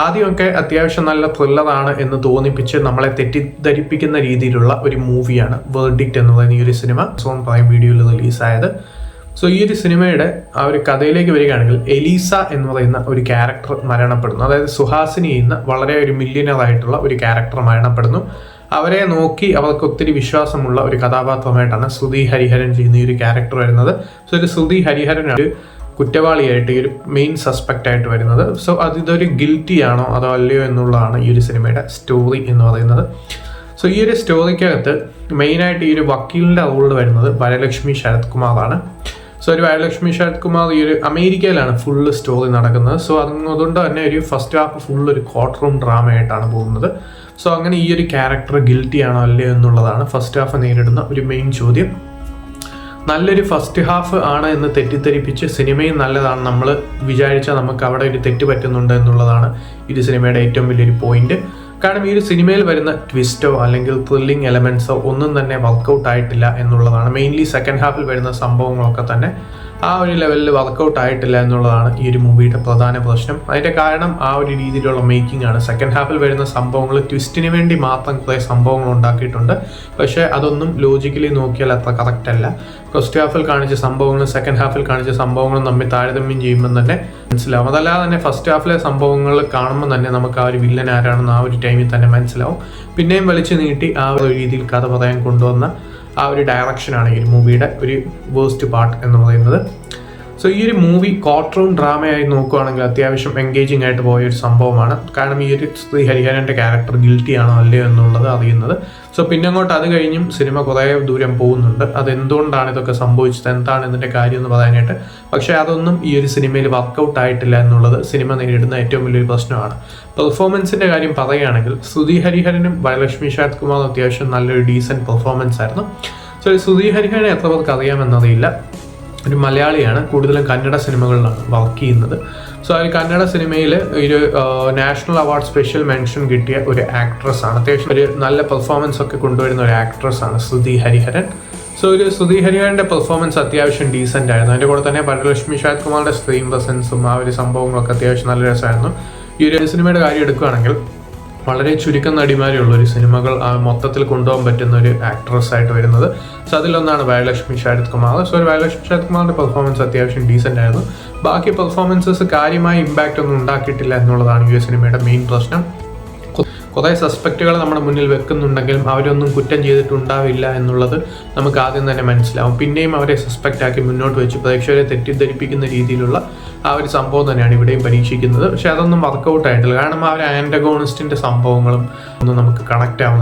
ആദ്യമൊക്കെ അത്യാവശ്യം നല്ല ത്രില്ലറാണ് എന്ന് തോന്നിപ്പിച്ച് നമ്മളെ തെറ്റിദ്ധരിപ്പിക്കുന്ന രീതിയിലുള്ള ഒരു മൂവിയാണ് വേർഡിക്റ്റ് എന്ന് പറയുന്ന ഈ ഒരു സിനിമ. സോൺ പ്രൈം വീഡിയോയിൽ റിലീസായത്. സോ ഈ ഒരു സിനിമയുടെ ആ ഒരു കഥയിലേക്ക് വരികയാണെങ്കിൽ എലീസ എന്ന് പറയുന്ന ഒരു ക്യാരക്ടർ മരണപ്പെടുന്നു. അതായത് സുഹാസിനി എന്ന വളരെ ഒരു മില്യനറായിട്ടുള്ള ഒരു ക്യാരക്ടർ മരണപ്പെടുന്നു. അവരെ നോക്കി അവർക്ക് ഒത്തിരി വിശ്വാസമുള്ള ഒരു കഥാപാത്രമായിട്ടാണ് ശ്രുതി ഹരിഹരൻ ചെയ്യുന്ന ഈ ഒരു ക്യാരക്ടർ വരുന്നത്. സോ ഒരു ശ്രുതി ഹരിഹരൻ ഒരു കുറ്റവാളിയായിട്ട് ഈ ഒരു മെയിൻ സസ്പെക്റ്റ് ആയിട്ട് വരുന്നത്. സോ അത് ഇതൊരു ഗിൽറ്റി ആണോ അതോ അല്ലയോ എന്നുള്ളതാണ് ഈ ഒരു സിനിമയുടെ സ്റ്റോറി എന്ന് പറയുന്നത്. സോ ഈ ഒരു സ്റ്റോറിക്കകത്ത് മെയിനായിട്ട് ഈ ഒരു വക്കീലിന്റെ റോളിൽ വരുന്നത് വരലക്ഷ്മി ശരത് കുമാറാണ് സോ ഒരു വരലക്ഷ്മി ശരത് കുമാർ ഈ ഒരു അമേരിക്കയിലാണ് ഫുള്ള് സ്റ്റോറി നടക്കുന്നത്. സോ അതുകൊണ്ട് തന്നെ ഒരു ഫസ്റ്റ് ഹാഫ് ഫുൾ ഒരു കോർട്ട് റൂം ഡ്രാമ ആയിട്ടാണ് പോകുന്നത്. സോ അങ്ങനെ ഈ ഒരു ക്യാരക്ടർ ഗിൽറ്റി ആണോ അല്ലയോ എന്നുള്ളതാണ് ഫസ്റ്റ് ഹാഫ് നേരിടുന്ന ഒരു മെയിൻ ചോദ്യം. നല്ലൊരു ഫസ്റ്റ് ഹാഫ് ആണ് എന്ന് തെറ്റിദ്ധരിപ്പിച്ച് സിനിമയും നല്ലതാണ് നമ്മൾ വിചാരിച്ചാൽ നമുക്ക് അവിടെ ഒരു തെറ്റ് പറ്റുന്നുണ്ട് എന്നുള്ളതാണ് ഇത് സിനിമയുടെ ഏറ്റവും വലിയൊരു പോയിന്റ് കാരണം ഈ ഒരു സിനിമയിൽ വരുന്ന ട്വിസ്റ്റോ അല്ലെങ്കിൽ ത്രില്ലിംഗ് എലമെന്റ്സോ ഒന്നും തന്നെ വർക്കൗട്ട് ആയിട്ടില്ല എന്നുള്ളതാണ്. മെയിൻലി സെക്കൻഡ് ഹാഫിൽ വരുന്ന സംഭവങ്ങളൊക്കെ തന്നെ ആ ഒരു ലെവലിൽ വർക്കൗട്ട് ആയിട്ടില്ല എന്നുള്ളതാണ് ഈ ഒരു മൂവിയുടെ പ്രധാന പ്രശ്നം. അതിന്റെ കാരണം ആ ഒരു രീതിയിലുള്ള മേക്കിംഗ് ആണ്. സെക്കൻഡ് ഹാഫിൽ വരുന്ന സംഭവങ്ങൾ ട്വിസ്റ്റിന് വേണ്ടി മാത്രം കുറേ സംഭവങ്ങൾ ഉണ്ടാക്കിയിട്ടുണ്ട്. പക്ഷേ അതൊന്നും ലോജിക്കലി നോക്കിയാൽ അത്ര കറക്റ്റ് അല്ല. ഫസ്റ്റ് ഹാഫിൽ കാണിച്ച സംഭവങ്ങളും സെക്കൻഡ് ഹാഫിൽ കാണിച്ച സംഭവങ്ങളും തമ്മിൽ താരതമ്യം ചെയ്യുമ്പോൾ തന്നെ മനസ്സിലാവും. അതല്ലാതെ തന്നെ ഫസ്റ്റ് ഹാഫിലെ സംഭവങ്ങൾ കാണുമ്പോൾ തന്നെ നമുക്ക് ആ ഒരു വില്ലൻ ആരാണെന്ന് ആ ഒരു ടൈമിൽ തന്നെ മനസ്സിലാവും. പിന്നെയും വലിച്ചു നീട്ടി ആ ഒരു രീതിയിൽ കഥ പറയാൻ കൊണ്ടുവന്ന ആ ഒരു ഡയറക്ഷനാണ് ഈ മൂവിയുടെ ഒരു വേസ്റ്റ് പാർട്ട് എന്ന് പറയുന്നത്. സോ ഈ ഒരു മൂവി കോർട്ട് റൂം ഡ്രാമയായി നോക്കുകയാണെങ്കിൽ അത്യാവശ്യം എൻഗേജിംഗ് ആയിട്ട് പോയ ഒരു സംഭവമാണ്. കാരണം ഈ ഒരു ശ്രീ ഹരിഹരന്റെ ക്യാരക്ടർ ഗിൽറ്റി ആണോ അല്ലയോ എന്നുള്ളത് അറിയുന്നത്. സോ പിന്നെ അങ്ങോട്ട് അത് കഴിഞ്ഞും സിനിമ കുറേ ദൂരം പോകുന്നുണ്ട്. അതെന്തുകൊണ്ടാണ് ഇതൊക്കെ സംഭവിച്ചത്? എന്താണ് ഇതിന്റെ കാര്യം എന്ന് പറയാനായിട്ട്. പക്ഷേ അതൊന്നും ഈ ഒരു സിനിമയിൽ വർക്കൗട്ട് ആയിട്ടില്ല എന്നുള്ളത് സിനിമ നേരിടുന്ന ഏറ്റവും വലിയൊരു പ്രശ്നമാണ്. പെർഫോമൻസിന്റെ കാര്യം പറയുകയാണെങ്കിൽ ശ്രുതി ഹരിഹരനും വയലക്ഷ്മി ശരത് കുമാറും അത്യാവശ്യം നല്ലൊരു ഡീസന്റ് പെർഫോമൻസ് ആയിരുന്നു. സോ ശ്രുതി ഹരിഹരനെ എത്ര പേർക്ക് അറിയാമെന്നറിയില്ല. ഒരു മലയാളിയാണ്. കൂടുതലും കന്നഡ സിനിമകളിലാണ് വർക്ക് ചെയ്യുന്നത്. സോ അതിൽ കന്നഡ സിനിമയിൽ ഒരു നാഷണൽ അവാർഡ് സ്പെഷ്യൽ മെൻഷൻ കിട്ടിയ ഒരു ആക്ട്രസ് ആണ്. അത്യാവശ്യം ഒരു നല്ല പെർഫോമൻസ് ഒക്കെ കൊണ്ടുവരുന്ന ഒരു ആക്ട്രസ് ആണ് ശ്രുതി ഹരിഹരൻ. സോ ഒരു ശ്രുതി ഹരിഹരന്റെ പെർഫോമൻസ് അത്യാവശ്യം ഡീസന്റ് ആയിരുന്നു. അതിന്റെ കൂടെ തന്നെ പരലക്ഷ്മി ശരത് കുമാറിന്റെ സ്ക്രീൻ പ്രസൻസും ആ ഒരു സംഭവങ്ങളൊക്കെ അത്യാവശ്യം നല്ല രസമായിരുന്നു. ഈ ഒരു സിനിമയുടെ കാര്യം എടുക്കുകയാണെങ്കിൽ വളരെ ചുരുക്കം നടിമാരുള്ള ഒരു സിനിമകൾ മൊത്തത്തിൽ കൊണ്ടുപോകാൻ പറ്റുന്ന ഒരു ആക്ട്രസ് ആയിട്ട് വരുന്നത്. സോ അതിലൊന്നാണ് വയലക്ഷ്മി ശരത് കുമാർ. സോ വയലക്ഷ്മി ശരത് കുമാറിന്റെ പെർഫോമൻസ് അത്യാവശ്യം ഡീസന്റ് ആയിരുന്നു. ബാക്കി പെർഫോമൻസസ് കാര്യമായ ഇമ്പാക്റ്റ് ഒന്നും ഉണ്ടാക്കിയിട്ടില്ല എന്നുള്ളതാണ് ഈ സിനിമയുടെ മെയിൻ പ്രശ്നം. കുറേ സസ്പെക്റ്റുകൾ നമ്മുടെ മുന്നിൽ വെക്കുന്നുണ്ടെങ്കിലും അവരൊന്നും കുറ്റം ചെയ്തിട്ടുണ്ടാവില്ല എന്നുള്ളത് നമുക്ക് ആദ്യം തന്നെ മനസ്സിലാവും. പിന്നെയും അവരെ സസ്പെക്റ്റ് ആക്കി മുന്നോട്ട് വെച്ച്. പ്രേക്ഷകരെ തെറ്റിദ്ധരിപ്പിക്കുന്ന രീതിയിലുള്ള ആ ഒരു സംഭവം തന്നെയാണ് ഇവിടെയും പരീക്ഷിക്കുന്നത്. പക്ഷേ അതൊന്നും വർക്കൗട്ട് ആയിട്ടില്ല. കാരണം ആ ഒരു സംഭവങ്ങളും ഒന്നും നമുക്ക് കണക്റ്റ് ആവുന്നില്ല.